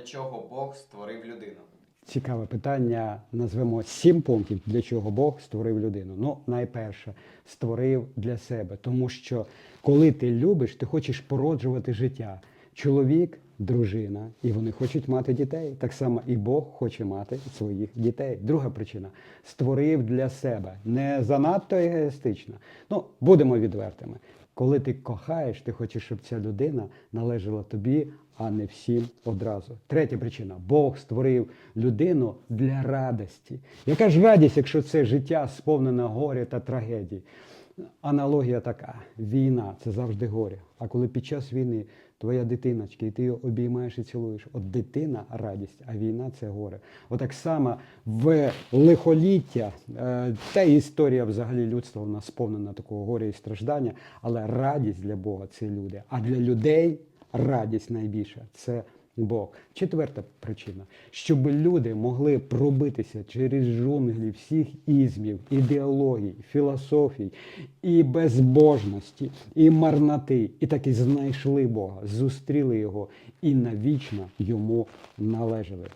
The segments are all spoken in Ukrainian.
для чого Бог створив людину? Цікаве питання. Назвемо сім пунктів, для чого Бог створив людину. Ну, найперше, створив для себе, тому що коли ти любиш, ти хочеш породжувати життя. Чоловік, дружина, і вони хочуть мати дітей. Так само і Бог хоче мати своїх дітей. Друга причина створив для себе. Не занадто егоїстично. Ну, будемо відвертими. Коли ти кохаєш, ти хочеш, щоб ця людина належала тобі, а не всім одразу. Третя причина: Бог створив людину для радості. Яка ж радість, якщо це життя сповнене горя та трагедій? Аналогія така: війна це завжди горе. А коли під час війни твоя дитиночка, і ти її обіймаєш і цілуєш, от дитина радість, а війна це горе. Отак само в лихоліття, е, та історія взагалі людства вона сповнена такого горя і страждання, але радість для Бога це люди. А для людей радість найбільша це Бог. Четверта причина, щоб люди могли пробитися через джунглі всіх ізмів, ідеологій, філософій і безбожності, і марноти, і таки знайшли Бога, зустріли його і навічно йому належали.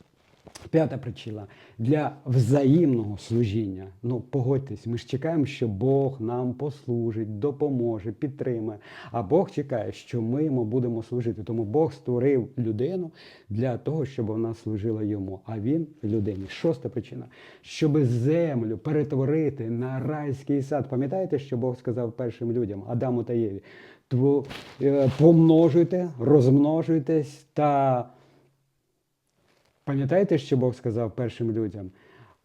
П'ята причина для взаємного служіння. Ну, погодьтесь, ми ж чекаємо, що Бог нам послужить, допоможе, підтримає. А Бог чекає, що ми йому будемо служити. Тому Бог створив людину для того, щоб вона служила йому. А він людині. Шоста причина, щоб землю перетворити на райський сад. Пам'ятаєте, що Бог сказав першим людям, Адаму та Єві? Е, Помножуйте, розмножуйтесь та. Пам'ятаєте, що Бог сказав першим людям?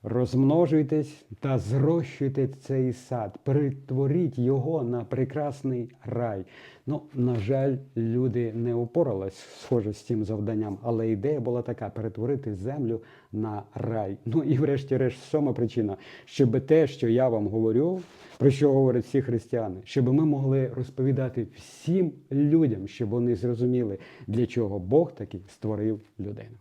Розмножуйтесь та зрощуйте цей сад, перетворіть його на прекрасний рай. Ну, на жаль, люди не упорались схоже з цим завданням, але ідея була така: перетворити землю на рай. Ну і врешті-решт, сьома причина, щоб те, що я вам говорю, про що говорять всі християни, щоб ми могли розповідати всім людям, щоб вони зрозуміли, для чого Бог таки створив людину.